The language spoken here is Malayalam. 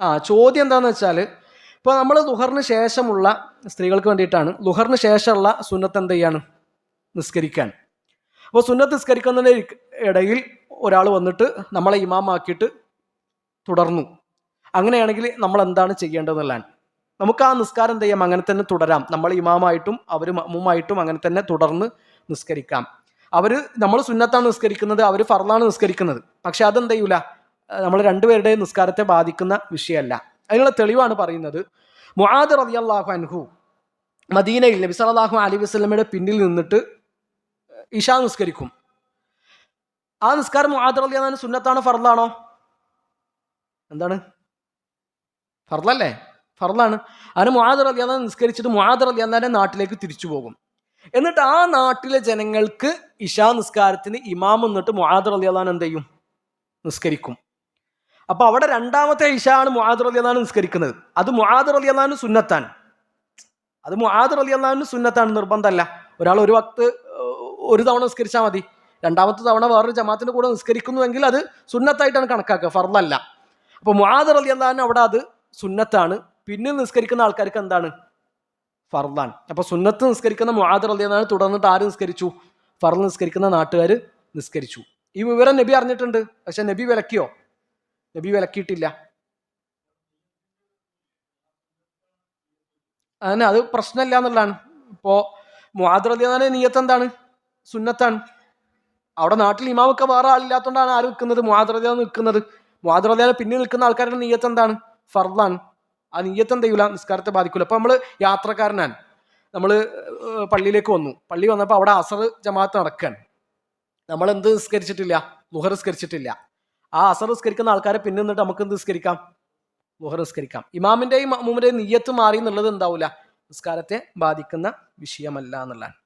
ആ ചോദ്യം എന്താണെന്ന് വെച്ചാൽ ഇപ്പോൾ നമ്മൾ ലുഹറിന് ശേഷമുള്ള സ്ത്രീകൾക്ക് വേണ്ടിയിട്ടാണ് ലുഹറിന് ശേഷമുള്ള സുന്നത്ത് എന്ത് ചെയ്യാണ്? നിസ്കരിക്കാൻ. അപ്പോൾ സുന്നത്ത് നിസ്കരിക്കുന്നതിന്റെ ഇടയിൽ ഒരാൾ വന്നിട്ട് നമ്മളെ ഇമാമാക്കിയിട്ട് തുടർന്നു. അങ്ങനെയാണെങ്കിൽ നമ്മൾ എന്താണ് ചെയ്യേണ്ടതെന്നുള്ളതാണ്. നമുക്ക് ആ നിസ്കാരം എന്ത് ചെയ്യാം? അങ്ങനെ തന്നെ തുടരാം. നമ്മൾ ഇമാമായിട്ടും അവർ മമ്മുമായിട്ടും അങ്ങനെ തന്നെ തുടർന്ന് നിസ്കരിക്കാം. അവർ നമ്മൾ സുന്നത്താണ് നിസ്കരിക്കുന്നത് അവർ ഫർദാണ് നിസ്കരിക്കുന്നത്. പക്ഷെ അതെന്ത് ചെയ്യൂല? നമ്മൾ രണ്ടുപേരുടെയും നിസ്കാരത്തെ ബാധിക്കുന്ന വിഷയമല്ല. അതിനുള്ള തെളിവാണ് പറയുന്നത്. മുഹാദ് റബി അള്ളാഹു അൻഹു മദീനയിൽ നബി സലാഹു അലി വസ്ലമയുടെ പിന്നിൽ നിന്നിട്ട് ഇഷാ നിസ്കരിക്കും. ആ നിസ്കാരം മുഹാദ് റബി റളിയല്ലാഹു സുന്നത്താണോ ഫർദാണോ? എന്താണ്? ഫർദല്ലേ? ഫർദാണ്. അതിന് മുആദ് റളിയല്ലാഹു നിസ്കരിച്ചിട്ട് മുഹാദ് റബി അള്ളഹാന്റെ നാട്ടിലേക്ക് തിരിച്ചു പോകും. എന്നിട്ട് ആ നാട്ടിലെ ജനങ്ങൾക്ക് ഇഷാ നിസ്കാരത്തിന് ഇമാം എന്നിട്ട് മുഹാദ് റബി അള്ളഹാൻ എന്ത് ചെയ്യും? നിസ്കരിക്കും. അപ്പൊ അവിടെ രണ്ടാമത്തെ ഇഷ ആണ് മുആദ് റളിയല്ലാഹു നിസ്കരിക്കുന്നത്. അത് മുആദ് റളിയല്ലാഹു സുന്നത്താണ്. അത് മുആദ് റളിയല്ലാഹു സുന്നത്താണ് നിർബന്ധമല്ല. ഒരാൾ ഒരു വക്ത് ഒരു തവണ നിസ്കരിച്ചാൽ മതി. രണ്ടാമത്തെ തവണ വേറൊരു ജമാത്തിന്റെ കൂടെ നിസ്കരിക്കുന്നുവെങ്കിൽ അത് സുന്നത്തായിട്ടാണ് കണക്കാക്കുക ഫർലല്ല അപ്പൊ അലി റളിയല്ലാഹു അവിടെ അത് സുന്നത്താണ്. പിന്നെ നിസ്കരിക്കുന്ന ആൾക്കാർക്ക് എന്താണ്? ഫർദാൻ അപ്പോൾ സുന്നത്ത് നിസ്കരിക്കുന്ന മുആദ് റളിയല്ലാഹു തുടർന്നിട്ട് ആര് നിസ്കരിച്ചു? ഫർദ് നിസ്കരിക്കുന്ന നാട്ടുകാർ നിസ്കരിച്ചു. ഈ വിവരം നബി അറിഞ്ഞിട്ടുണ്ട്. പക്ഷെ നബി വിലക്കിയോ? നബി വിലക്കിയിട്ടില്ല. അങ്ങനെ അത് പ്രശ്നമില്ല എന്നുള്ളതാണ്. ഇപ്പോ മുആദ് നീയത്ത് എന്താണ്? സുന്നത്താണ്. അവിടെ നാട്ടിൽ ഇമാമൊക്കെ വേറെ ആളില്ലാത്തതുകൊണ്ടാണ് ആര് നിൽക്കുന്നത്? മുആദ് നിൽക്കുന്നത്. മുആദ് പിന്നെ നിൽക്കുന്ന ആൾക്കാരുടെ നീയത്ത് എന്താണ്? ഫർദാണ്. ആ നീയത്ത് എന്ത് ചെയ്യൂല? നിസ്കാരത്തെ ബാധിക്കൂല. അപ്പൊ നമ്മൾ യാത്രക്കാരനാണ്. നമ്മൾ പള്ളിയിലേക്ക് വന്നു. പള്ളി വന്നപ്പോൾ അവിടെ അസർ ജമാഅത്ത് നടക്കാൻ നമ്മൾ എന്ത് നിസ്കരിച്ചിട്ടില്ല? ലുഹർ നിസ്കരിച്ചിട്ടില്ല. ആ അസർ നിസ്കരിക്കുന്ന ആൾക്കാരെ പിന്നെ നിന്നിട്ട് നമുക്ക് നിസ്കരിക്കാം? മുഹർ നിസ്കരിക്കാം. ഇമാമിന്റെയും അമ്മൂമിന്റെയും നീയത്ത് മാറി എന്നുള്ളത് എന്താവൂല? നിസ്കാരത്തെ ബാധിക്കുന്ന വിഷയമല്ല എന്നുള്ളതാണ്.